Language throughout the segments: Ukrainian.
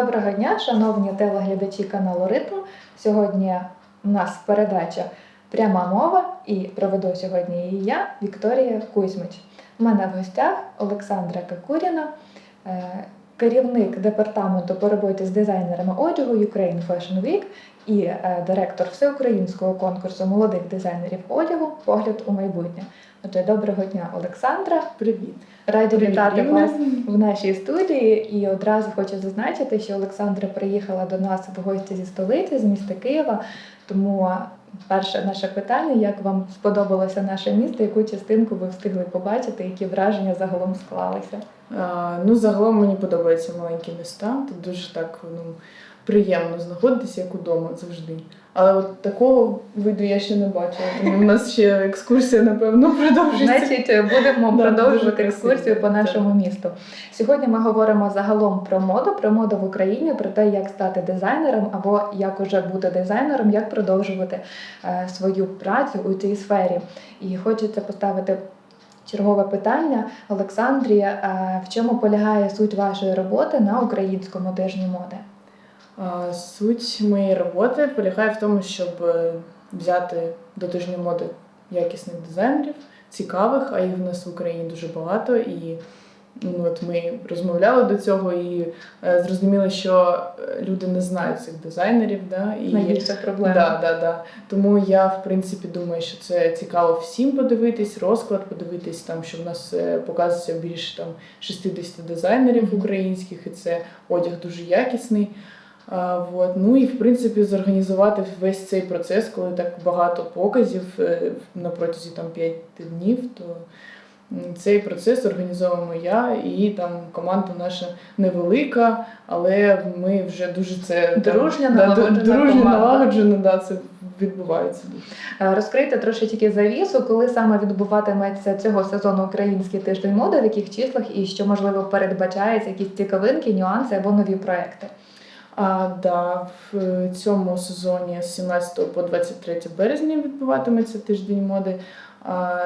Доброго дня, шановні телеглядачі каналу Ритм. Сьогодні у нас передача Пряма мова і проведу сьогодні її я, Вікторія Кузьмич. У мене в гостях Олександра Какуріна, е, керівник департаменту по роботі з дизайнерами одягу Ukraine Fashion Week і е, директор всеукраїнського конкурсу молодих дизайнерів одягу Погляд у майбутнє. Отже, доброго дня, Олександра. Привіт. Раді Привіт, вітати вас в нашій студії. І одразу хочу зазначити, що Олександра приїхала до нас в гості зі столиці, з міста Києва. Тому перше наше питання: як вам сподобалося наше місто? Яку частинку ви встигли побачити? Які враження загалом склалися? А, ну, загалом мені подобаються маленькі міста. Тут дуже так ну, приємно знаходитися, як удома завжди. Але от такого виду я ще не бачила. Тому у нас ще екскурсія, напевно, продовжиться. Значить, будемо Да, продовжувати екскурсію по нашому місту. Сьогодні ми говоримо загалом про моду, про моду в Україні, про те, як стати дизайнером або як уже бути дизайнером, як продовжувати е, свою працю у цій сфері. І хочеться поставити. Чергове питання Олександрі, е, в чому полягає суть вашої роботи на українському тижні моди? Суть моєї роботи полягає в тому, щоб е, взяти до тижня моди якісних дизайнерів, цікавих, а їх в нас в Україні дуже багато. І ну, от ми розмовляли до цього і е, зрозуміли, що е, люди не знають цих дизайнерів. Да, і... Найбільша проблема. Да, да, да. Тому я в принципі думаю, що це цікаво всім подивитись, розклад подивитись, там що в нас показується більше там 60 дизайнерів українських, і це одяг дуже якісний. Вот. Ну і в принципі зорганізувати весь цей процес, коли так багато показів е, на протязі там 5 днів, то цей процес організовуємо я і там команда наша невелика, але ми вже дуже це Дружня, да, налагоджена дружня команда. налагоджено, да, це відбувається. Е, Розкрийте трошечки завісу, коли саме відбуватиметься цього сезону український тиждень моди, в яких числах і що можливо передбачається, якісь цікавинки, нюанси або нові проекти. А да, в цьому сезоні з 17 по 23 березня відбуватиметься тиждень моди. А,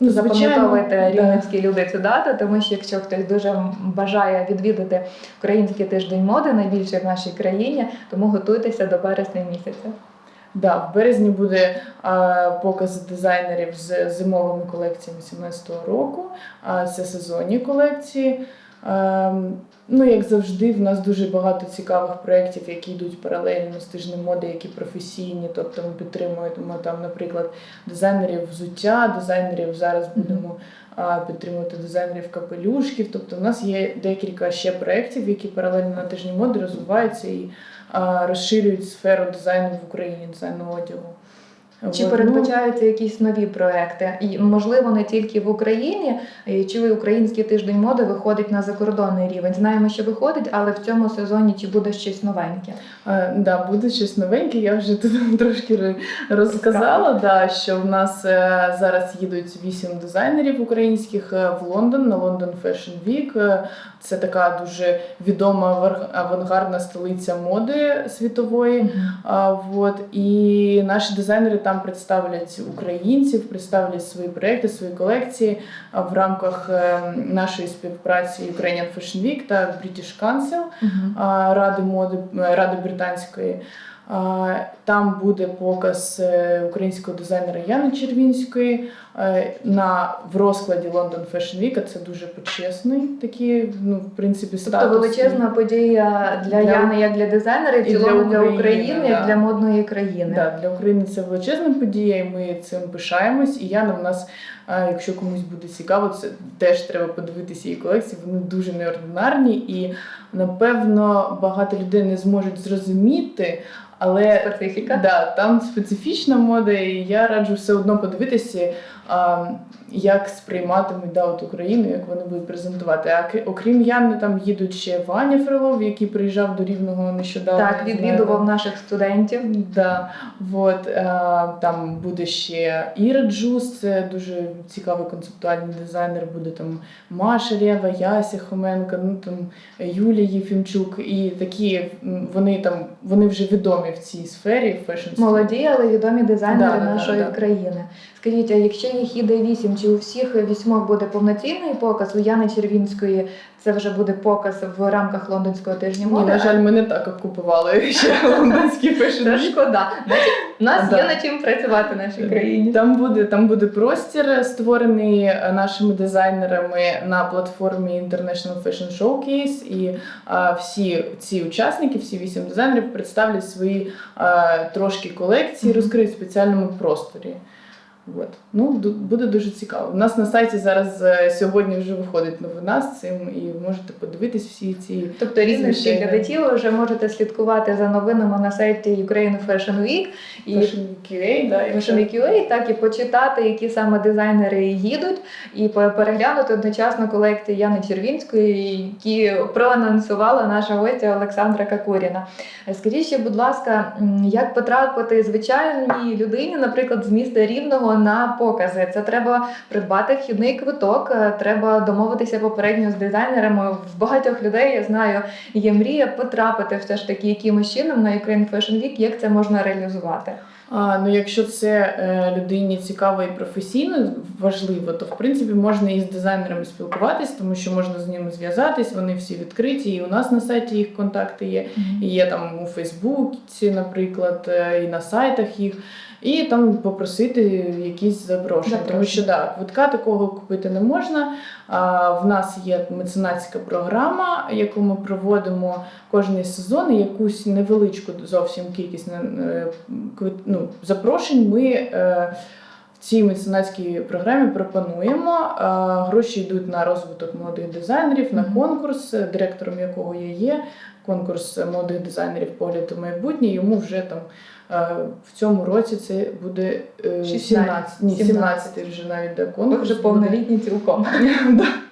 ну, Запам'ятовуйте да. рівненські люди цю дату, тому що якщо хтось дуже бажає відвідати український тиждень моди, найбільший в нашій країні, тому готуйтеся до березня місяця. Да, в березні буде а, показ дизайнерів з зимовими колекціями 17-го року. А, це сезонні колекції. А, ну, як завжди, в нас дуже багато цікавих проєктів, які йдуть паралельно з тижнем моди, які професійні. Тобто ми підтримуємо там, наприклад, дизайнерів взуття, дизайнерів зараз будемо підтримувати дизайнерів капелюшків. Тобто, в нас є декілька ще проєктів, які паралельно на тижні моди розвиваються і розширюють сферу дизайну в Україні, дизайну одягу. Чи передбачаються якісь нові проекти? І можливо не тільки в Україні, чи український тиждень моди виходить на закордонний рівень? Знаємо, що виходить, але в цьому сезоні чи буде щось новеньке? Е, Да, буде щось новеньке. Я вже тут трошки розказала, да, що в нас е, зараз їдуть вісім дизайнерів українських е, в Лондон на London Fashion Week. Е, Це така дуже відома авангардна столиця моди світової. А, вот, і наші дизайнери там представлять українців, представлять свої проекти, свої колекції в рамках е, нашої співпраці Ukrainian Fashion Week та British Council Ради моди е, Ради британської. Там буде показ е, українського дизайнера Яни Червінської е, на в розкладі London Fashion Week. Це дуже почесний такий, ну в принципі, Тобто статус. величезна подія для, Для- Яни, як для дизайнера, і і для цілому для України, України, як да. для модної країни. Да, для України це величезна подія, і ми цим пишаємось. І Яна в нас, е, якщо комусь буде цікаво, це теж треба подивитися її колекції. Вони дуже неординарні, і напевно багато людей не зможуть зрозуміти. Але Специфіка. да, там специфічна мода, і я раджу все одно подивитися, а, як сприйматимуть да, от Україну, як вони будуть презентувати. А окрім Яни, там їдуть ще Ваня Фролов, який приїжджав до Рівного нещодавно. Так, відвідував наших студентів. Да, вот, е, там буде ще Іра Джус, це дуже цікавий концептуальний дизайнер. Буде там Маша Рева, Яся Хоменко, ну там Юлія Єфімчук. І такі вони там вони вже відомі в цій сфері фешн Молоді, але відомі дизайнери Да, нашої да, да. країни. Скажіть, а якщо їх іде вісім, чи у всіх вісьмох буде повноцінний показ? У Яни Червінської Це вже буде показ в рамках лондонського тижня Ні, на жаль, ми не так окупували ще лондонський фешн. Це шкода. У нас є над чим працювати в нашій країні. Там буде, там буде простір, створений нашими дизайнерами на платформі International Fashion Showcase. І а, всі ці учасники, всі вісім дизайнерів представлять свої а, трошки колекції, розкриють в спеціальному просторі. От. Ну, буде дуже цікаво. У нас на сайті зараз е, сьогодні вже виходить новина з цим, і можете подивитись всі ці. Тобто рівненські Звичайно. глядачі ви вже можете слідкувати за новинами на сайті Ukraine Fashion Week і Fashion QA, да, Fashion UA, так і почитати, які саме дизайнери їдуть, і переглянути одночасно колекції Яни Червінської, які проанонсувала наша гостя Олександра Какуріна. Скажіть ще, будь ласка, як потрапити звичайній людині, наприклад, з міста Рівного на покази? Це треба придбати вхідний квиток, е, треба домовитися попередньо з дизайнерами. В багатьох людей я знаю, є мрія потрапити все ж таки якимось чином на Ukraine Fashion Week. Як це можна реалізувати? А, ну, якщо це е, людині цікаво і професійно важливо, то в принципі можна і з дизайнерами спілкуватись, тому що можна з ними зв'язатись, вони всі відкриті, і у нас на сайті їх контакти є. І є там у Фейсбуці, наприклад, е, і на сайтах їх, і там попросити якісь запрошення. Тому що да, квитка такого купити не можна. А, в нас є меценатська програма, яку ми проводимо кожний сезон, і якусь невеличку зовсім кількість е, квит- ну, запрошень ми. е, в цій меценатській програмі пропонуємо. Е, Гроші йдуть на розвиток молодих дизайнерів, на конкурс, директором якого я є. Конкурс молодих дизайнерів погляд у майбутнє. Йому вже там е, в цьому році це буде е, 16, 17, ні, 17. 17 вже навіть де Ви конкурс. вже буде. повнолітні цілком.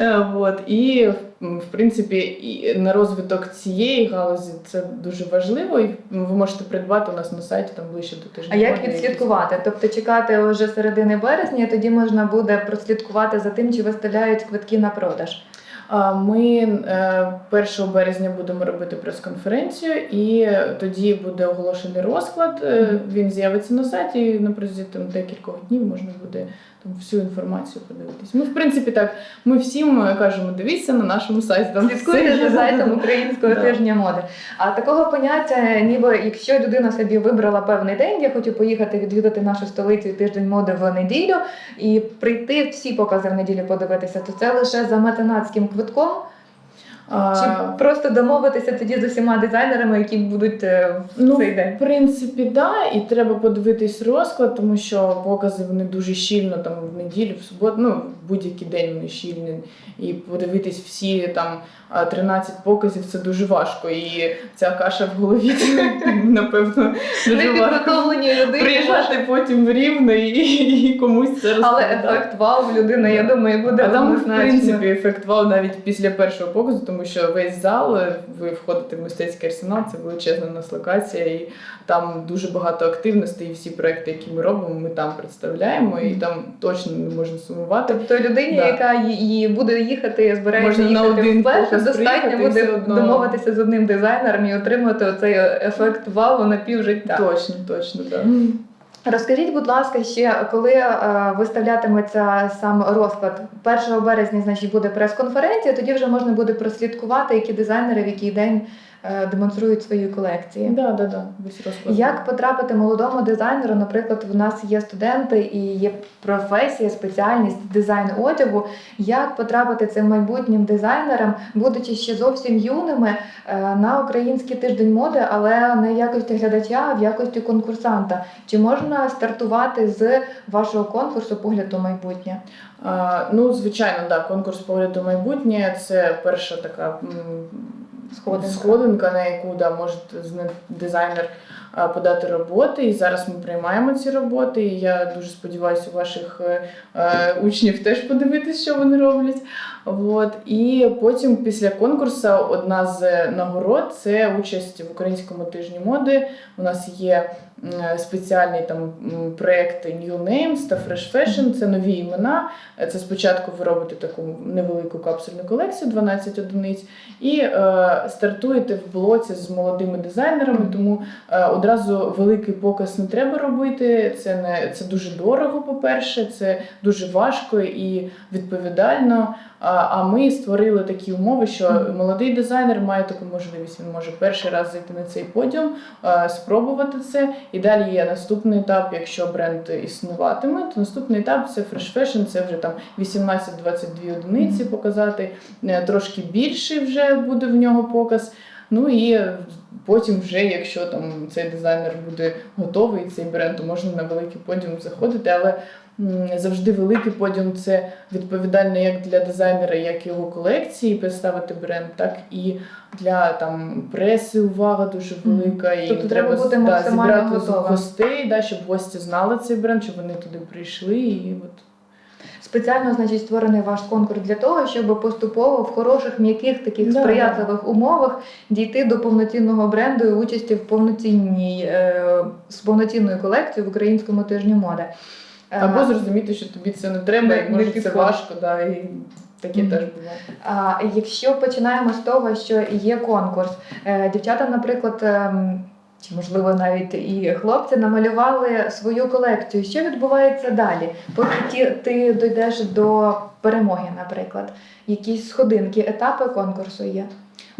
Е, Вот. І в принципі і на розвиток цієї галузі це дуже важливо. І ви можете придбати у нас на сайті там ближче до тижня. А як відслідкувати? Тобто чекати вже середини березня, і тоді можна буде прослідкувати за тим, чи виставляють квитки на продаж. Ми е, 1 березня будемо робити прес-конференцію, і тоді буде оголошений розклад. Е, Він з'явиться на сайті. і На протязі декількох днів можна буде там всю інформацію подивитись. Ми, в принципі, так ми всім е, кажемо, дивіться на нашому сайті. Там Слідкуйте за сайтом українського Да. тижня моди. А такого поняття, ніби якщо людина собі вибрала певний день, я хочу поїхати відвідати нашу столицю тиждень моди в неділю і прийти всі покази в неділю подивитися, то це лише за метанатським квитком. Чи просто домовитися тоді з усіма дизайнерами, які будуть е, в Ну, цей день? в принципі, да, і треба подивитись розклад, тому що покази вони дуже щільно там в неділю, в суботу, ну в будь-який день вони щільні. І подивитись всі там а, 13 показів це дуже важко. І ця каша в голові напевно дуже важко. Людині. Приїжджати потім в рівне і, і комусь це Але ефект вау в людини, я думаю, буде А там, в принципі, ефект вау навіть після першого показу, тому що весь зал, е, ви входите в мистецький арсенал, це величезна нас локація, і там дуже багато активностей, і всі проекти, які ми робимо, ми там представляємо, і там точно не можна сумувати. Тобто людині, Да. яка її буде їхати, збирається Можна на один вперше, достатньо буде одно- домовитися з одним дизайнером і отримати оцей ефект вау на півжиття. Точно, точно, так. Розкажіть, будь ласка, ще коли е, виставлятиметься сам розклад 1 березня, значить буде прес-конференція. Тоді вже можна буде прослідкувати, які дизайнери в який день демонструють свої колекції. Да, да, да. Як потрапити молодому дизайнеру? Наприклад, в нас є студенти і є професія, спеціальність дизайн одягу. Як потрапити цим майбутнім дизайнерам, будучи ще зовсім юними е, на український тиждень моди, але не в якості глядача, а в якості конкурсанта? Чи можна стартувати з вашого конкурсу погляд у майбутнє? Ну, звичайно, да, конкурс погляду майбутнє це перша така Сходинка. сходинка, на яку да, може дизайнер подати роботи. І зараз ми приймаємо ці роботи. І я дуже сподіваюся, у ваших е, е, учнів теж подивитись, що вони роблять. От. І потім після конкурсу одна з нагород це участь в українському тижні моди. У нас є спеціальний там проект New Names та Fresh Fashion. Це нові імена. Е, Це спочатку ви робите таку невелику капсульну колекцію, 12 одиниць, і е, стартуєте в блоці з молодими дизайнерами. Тому е, одразу великий показ не треба робити. Це не це дуже дорого. По-перше, це дуже важко і відповідально. А, ми створили такі умови, що молодий дизайнер має таку можливість. Він може перший раз зайти на цей подіум, спробувати це. І далі є наступний етап. Якщо бренд існуватиме, то наступний етап це Fresh Fashion, це вже там 18-22 одиниці показати. Е, Трошки більший вже буде в нього показ. Ну і потім, вже, якщо там цей дизайнер буде готовий, цей бренд, то можна на великий подіум заходити. Але завжди великий подіум це відповідально як для дизайнера, як його колекції, представити бренд, так і для там преси увага дуже велика. І Тобто треба бути да, максимально зібрати готовим. гостей, да, щоб гості знали цей бренд, щоб вони туди прийшли. І от Спеціально, значить, створений ваш конкурс для того, щоб поступово в хороших, м'яких, таких Да, сприятливих умовах дійти до повноцінного бренду і участі в повноцінній е, з повноцінною колекцією в українському тижні моди. Е, або зрозуміти, що тобі це не треба, і може це важко, да, і таке теж буває. А якщо починаємо з того, що є конкурс, е, дівчата, наприклад, ем, чи можливо навіть і хлопці намалювали свою колекцію. Що відбувається далі? Поки ті, ти дійдеш до перемоги, наприклад, якісь сходинки, етапи конкурсу є.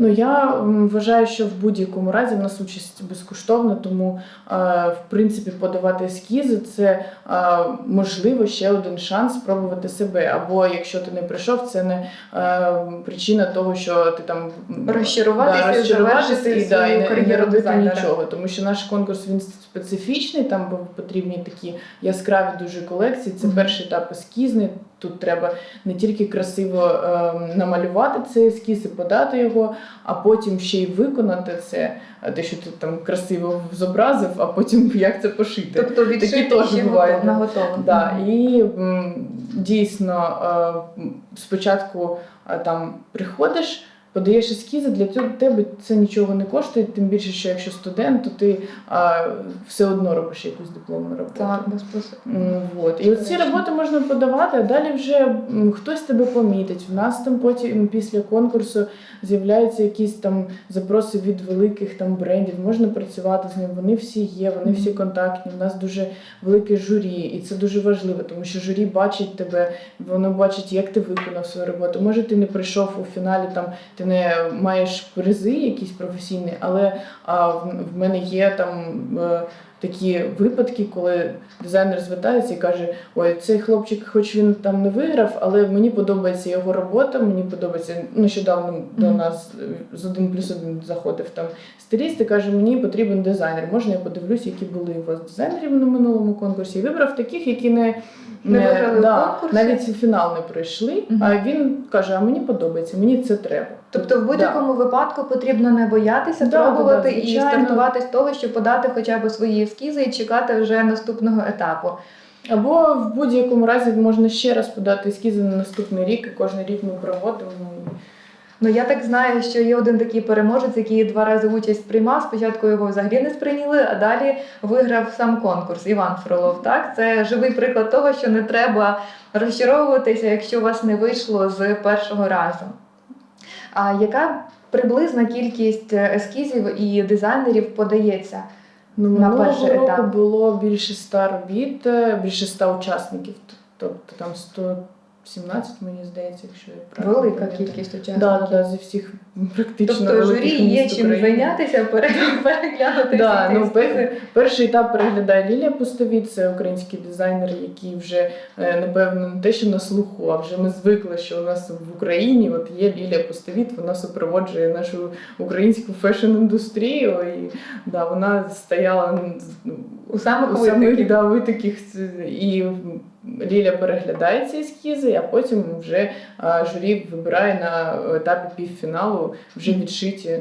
Ну я вважаю, що в будь-якому разі в нас участь безкоштовна, тому е, в принципі подавати ескізи це е, можливо ще один шанс спробувати себе. Або якщо ти не прийшов, це не е, причина того, що ти там Розчаруватися і розчаруватися і, да, і, не- не робити нічого. Тому що наш конкурс він специфічний, там потрібні такі яскраві дуже колекції. Це Мгм. перший етап ескізний. Тут треба не тільки красиво е, намалювати цей ескіз і подати його, а потім ще й виконати це, е, те, що ти там красиво зобразив, а потім як це пошити. Тобто відшити теж ще бувають, на готове. Да, і м, дійсно е, спочатку е, там приходиш, подаєш ескізи, для цього тебе це нічого не коштує, тим більше, що якщо студент, то ти е, все одно робиш якусь дипломну роботу. Так, безпосередньо. Вот. І оці Конечно. роботи можна подавати, а далі вже хтось тебе помітить. У нас там потім після конкурсу з'являються якісь там запроси від великих там брендів. Можна працювати з ним. Вони всі є, вони всі контактні. У нас дуже велике журі, і це дуже важливо, тому що журі бачить тебе, воно бачить, як ти виконав свою роботу. Може, ти не прийшов у фіналі, там ти не маєш призи якісь професійні, але а, в, мене є там. Такі випадки, коли дизайнер звертається і каже: Ой, цей хлопчик, хоч він там не виграв, але мені подобається його робота. Мені подобається нещодавно до нас е, з один плюс один заходив там стиліст і каже: Мені потрібен дизайнер. Можна я подивлюсь, які були у вас дизайнери на минулому конкурсі. І вибрав таких, які не, Не в да, навіть фінал не пройшли. Мгм. А він каже: А мені подобається, мені це треба. Тобто в будь-якому випадку потрібно не боятися Да, пробувати да, да, і стартувати з того, щоб подати хоча б свої ескізи і чекати вже наступного етапу. Або в будь-якому разі можна ще раз подати ескізи на наступний рік, і кожен рік ми проводимо. Ну я так знаю, що є один такий переможець, який два рази участь приймав. Спочатку його взагалі не сприйняли, а далі виграв сам конкурс. Іван Фролов. Так, це живий приклад того, що не треба розчаровуватися, якщо у вас не вийшло з першого разу. А яка приблизна кількість ескізів і дизайнерів подається? Ну, На перший року етап. було більше ста робіт, е, більше ста учасників. Тобто там 117, мені здається, якщо я правильно Велика пам'ятаю. кількість учасників. Да, да, да, зі всіх практично Тобто великих журі є міст чим України. зайнятися, пере- переглянути Да, всі ці ну, пер- перший етап переглядає Лілія Пустовіт, це український дизайнер, який вже е, напевно не те, що на слуху, а вже ми звикли, що у нас в Україні от є Лілія Пустовіт, вона супроводжує нашу українську фешн-індустрію. І да, вона стояла ну, У самих у самих витоків. да, витоків і Ліля переглядає ці ескізи, а потім вже журі вибирає на етапі півфіналу вже відшиті.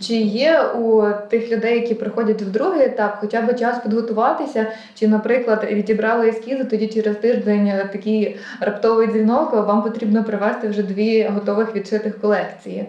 Чи є у тих людей, які приходять в другий етап, хоча б час підготуватися? Чи, наприклад, відібрали ескізи, тоді через тиждень е, такий раптовий дзвінок, вам потрібно привезти вже дві готових відшитих колекції?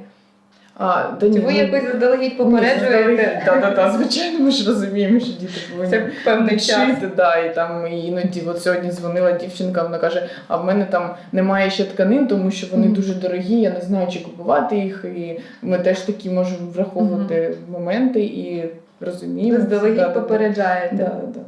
А, да ні, ви ну, якось заздалегідь попереджуєте? Так, так, так, звичайно, ми ж розуміємо, що діти повинні Це певний час. вчити, да, і там іноді от сьогодні дзвонила дівчинка, вона каже: а в мене там немає ще тканин, тому що вони Мгм. дуже дорогі, я не знаю, чи купувати їх. І ми теж такі можемо враховувати моменти і розуміємо. Заздалегідь Да, да, да. попереджаєте. Да, да.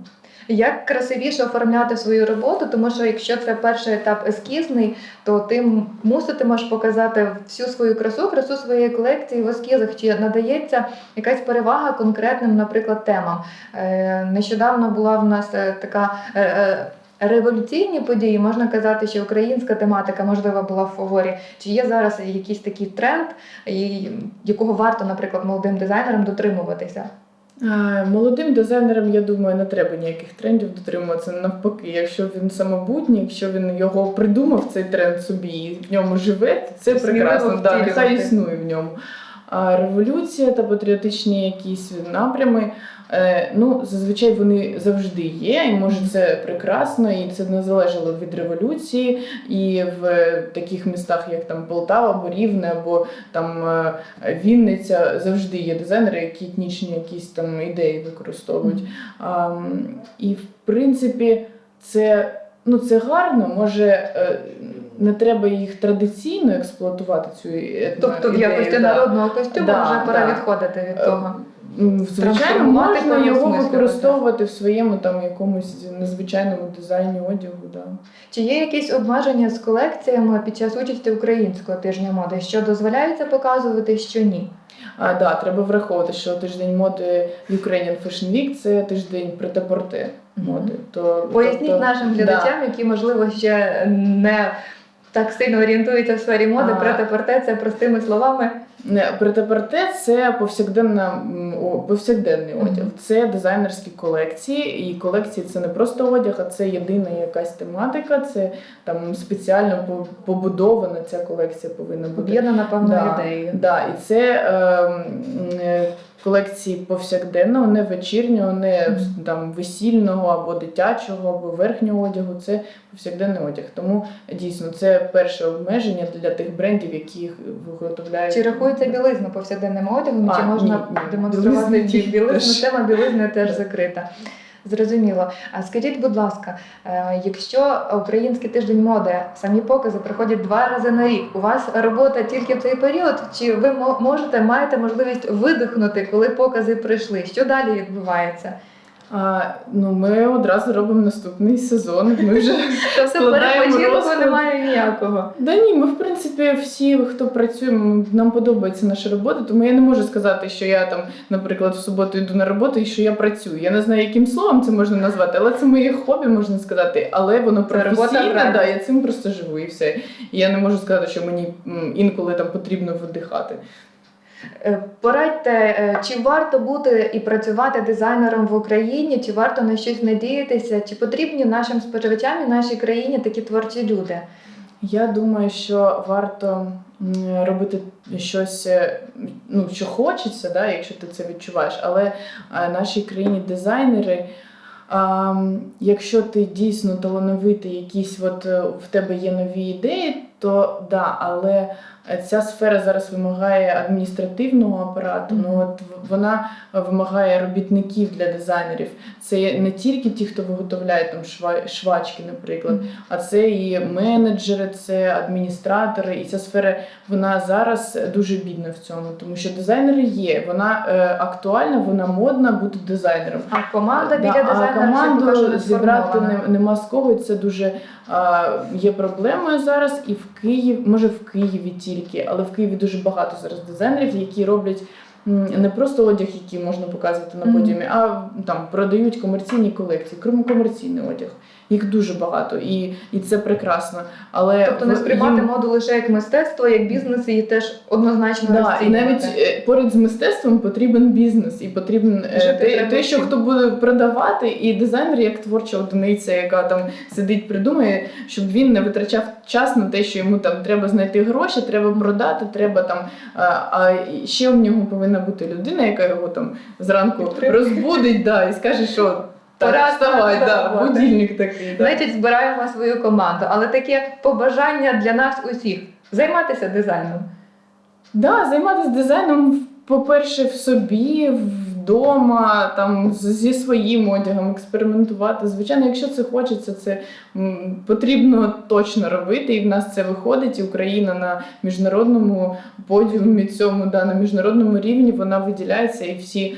Як красивіше оформляти свою роботу, тому що якщо це перший етап ескізний, то ти муситимеш показати всю свою красу, красу своєї колекції в ескізах. Чи надається якась перевага конкретним, наприклад, темам? Е, Нещодавно була в нас е, така. е, Революційні події можна казати, що українська тематика можливо була в фаворі. Чи є зараз якийсь такий тренд, якого варто, наприклад, молодим дизайнерам дотримуватися? А, Молодим дизайнерам, я думаю, не треба ніяких трендів дотримуватися. Навпаки, якщо він самобутній, якщо він його придумав, цей тренд собі і в ньому живе, то це Сміливо прекрасно. Да, нехай існує в ньому. Революція та патріотичні якісь напрями, е, ну, зазвичай вони завжди є, і може це прекрасно, і це не залежало від революції. І в таких містах, як там Полтава, або Рівне, або там е, Вінниця, завжди є дизайнери, які етнічні якісь там ідеї використовують. А, і в принципі, це, ну, це гарно, може. Не треба їх традиційно експлуатувати цю етно- Тобто в ідею, якості да. народного костюму Да, вже пора да. відходити від Е, того. М, Звичайно, Трансформувати можна його використовувати в своєму там якомусь незвичайному дизайні одягу. Да. Чи є якісь обмеження з колекціями під час участі українського тижня моди, що дозволяється показувати, що ні? А, да, треба враховувати, що тиждень моди Ukrainian Fashion Week – це тиждень претапорте моди. То, Поясніть тобто, нашим да. глядачам, які можливо ще не так сильно орієнтуються в сфері моди, А. це простими словами. Не, Претапорте це повсякденна повсякденний Мгм. одяг. Це дизайнерські колекції, і колекції це не просто одяг, а це єдина якась тематика. Це там спеціально по- побудована ця колекція повинна бути. Об'єднана певною Да, ідеєю. Да, і це ем, е, колекції повсякденного, не вечірнього, не там весільного або дитячого, або верхнього одягу. Це повсякденний одяг. Тому дійсно це перше обмеження для тих брендів, які виготовляють. Чи рахується білизна повсякденним одягом, А, чи можна ні, ні. демонструвати білизну? Тема білизни теж закрита. Зрозуміло. А скажіть, будь ласка, е, якщо український тиждень моди самі покази проходять два рази на рік, у вас робота тільки в цей період? Чи ви мо- можете маєте можливість видихнути, коли покази прийшли? Що далі відбувається? А, ну, ми одразу робимо наступний сезон. Ми вже Тобто перепочинку немає ніякого. Да ні, ми в принципі всі, хто працює, нам подобається наша робота, тому я не можу сказати, що я там, наприклад, в суботу йду на роботу і що я працюю. Я не знаю, яким словом це можна назвати, але це моє хобі, можна сказати. Але воно професійне, да, я цим просто живу і все. І я не можу сказати, що мені інколи там потрібно видихати. Е, Порадьте, е, чи варто бути і працювати дизайнером в Україні, чи варто на щось надіятися, чи потрібні нашим споживачам і нашій країні такі творчі люди? Я думаю, що варто робити щось, е, ну, що хочеться, да, якщо ти це відчуваєш. Але нашій країні дизайнери, а, якщо ти дійсно талановитий, якісь от в тебе є нові ідеї, то да, але ця сфера зараз вимагає адміністративного апарату. Ну от вона вимагає робітників для дизайнерів. Це не тільки ті, хто виготовляє там швачки, наприклад, а це і менеджери, це адміністратори, і ця сфера вона зараз дуже бідна в цьому, тому що дизайнери є. Вона е, актуальна, вона модна бути дизайнером. А команда біля Да, дизайнера ще команду зібрати не, нема з кого. Це дуже а, є проблемою зараз. І в Києві, може в Києві тільки, але в Києві дуже багато зараз дизайнерів, які роблять. Не просто одяг, який можна показувати на подіумі, а там продають комерційні колекції, комерційний одяг. Їх дуже багато, і, і це прекрасно. Але Тобто не сприймати їм- моду лише як мистецтво, як бізнес, і теж однозначно Да, і навіть е, поряд з мистецтвом потрібен бізнес, і потрібен е, те, те, що хто буде продавати, і дизайнер як творча одиниця, яка там сидить, придумує, щоб він не витрачав час на те, що йому там треба знайти гроші, треба продати, треба там. А, а ще в нього повинна бути людина, яка його там зранку розбудить, да, і скаже, що Пора вставай, да, будильник такий. Да. Значить, збираємо свою команду. Але таке побажання для нас усіх займатися дизайном. Да, займатися дизайном, по-перше, в собі, вдома, там зі своїм одягом, експериментувати. Звичайно, якщо це хочеться, це потрібно точно робити, і в нас це виходить. І Україна на міжнародному подіумі цьому, да, на міжнародному рівні вона виділяється, і всі,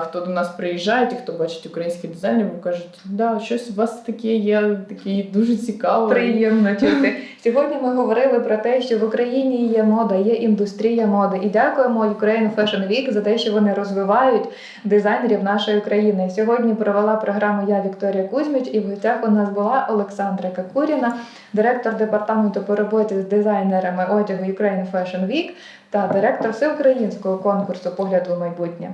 хто до нас приїжджають, і хто бачить українських дизайнерів, кажуть, да, щось у вас таке є, таке дуже цікаве. Приємно чути. Сьогодні ми говорили про те, що в Україні є мода, є індустрія моди. І дякуємо Ukraine Fashion Week за те, що вони розвивають дизайнерів нашої країни. Сьогодні провела програму я Вікторія Кузьміч, і в гостях у нас була Олександра Какуріна, директор департаменту по роботі з дизайнерами одягу Ukraine Fashion Week та директор всеукраїнського конкурсу погляду в майбутнє.